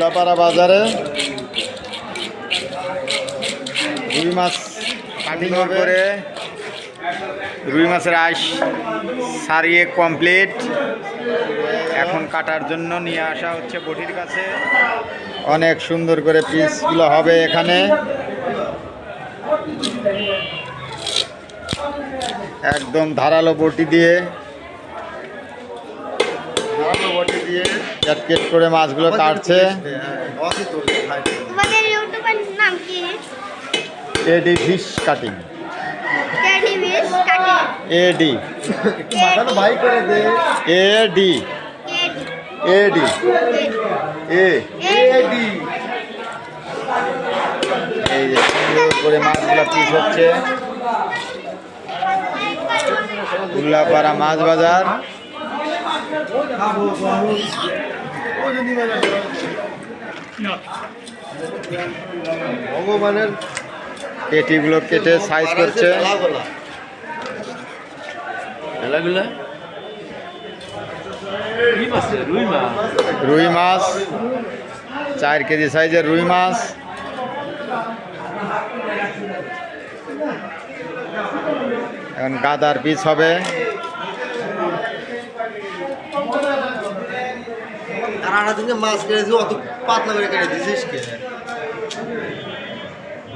উল্লাপাড়া বাজারে। রুই মাছ করে রুই মাছের আইস সারিয়ে কমপ্লিট এখন কাটার জন্য নিয়ে আসা হচ্ছে বটির কাছে। অনেক সুন্দর করে পিসগুলো হবে এখানে। একদম ধারালো বটি দিয়ে ধারালো বটি দিয়ে ক্যাটকেট করে মাছগুলো কাটছে। নাম এডি ফিশ কাটিং। এডি ভাই করে দে। এডি। এডি। এ। এডি। এই যে সুন্দর করে মাছগুলো পিস হচ্ছে। উল্লাপাড়া মাছ বাজার। ভগবানের পেটিগুলো কেটে সাইজ করছে। রুই মাছ চার কেজি সাইজের রুই মাছ। এখন গাদার পিস হবে। আর দিনকে মাছ কেটেছি অত পাতলা করে কেটে দিছিস কে?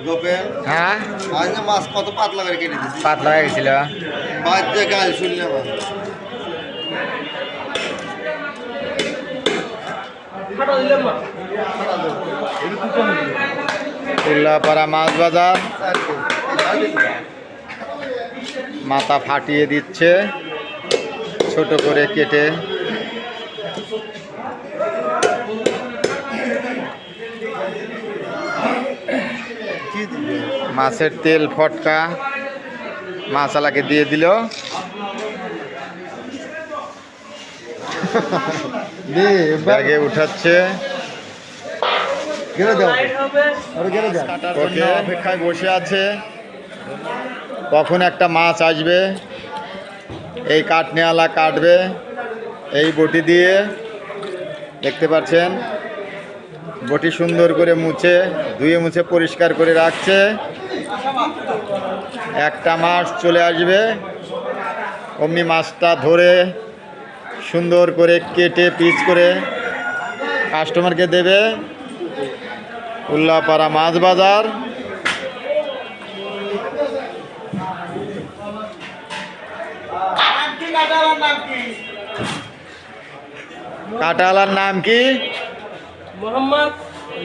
গোপেন? হ্যাঁ? আজকে মাছ কত পাতলা করে কেটে দিছিস পাতলা হয়ে গেছিল। বাদ দিয়ে গাল শুনলে আমার উল্লাপাড়া মাছ বাজার। মাথা ফাটিয়ে দিচ্ছে। ছোট করে কেটে কি দিবে মাছের তেল ফটকা মাছালাকে দিয়ে দিল। ব্যাগে উঠাচ্ছে। অপেক্ষায় বসে আছে। কখন একটা মাছ আসবে? এই কাটনেওয়ালা কাটবে। এই বটি দিয়ে। দেখতে পাচ্ছেন? বটি সুন্দর করে মুছে, ধুয়ে মুছে পরিষ্কার করে রাখছে। একটা মাছ চলে আসবে। অমনি মাছটা ধরে সুন্দর করে কেটে পিচ করে কাস্টমারকে দেবে। উল্লাপাড়া মাছ বাজার। কাটালার নাম কি? মোহাম্মদ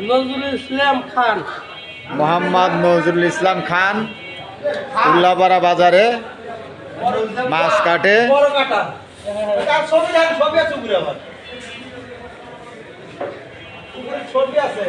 নজরুল ইসলাম খান। মোহাম্মদ নজরুল ইসলাম খান উল্লাপাড়া বাজারে মাছ কাটে। ছবি আছে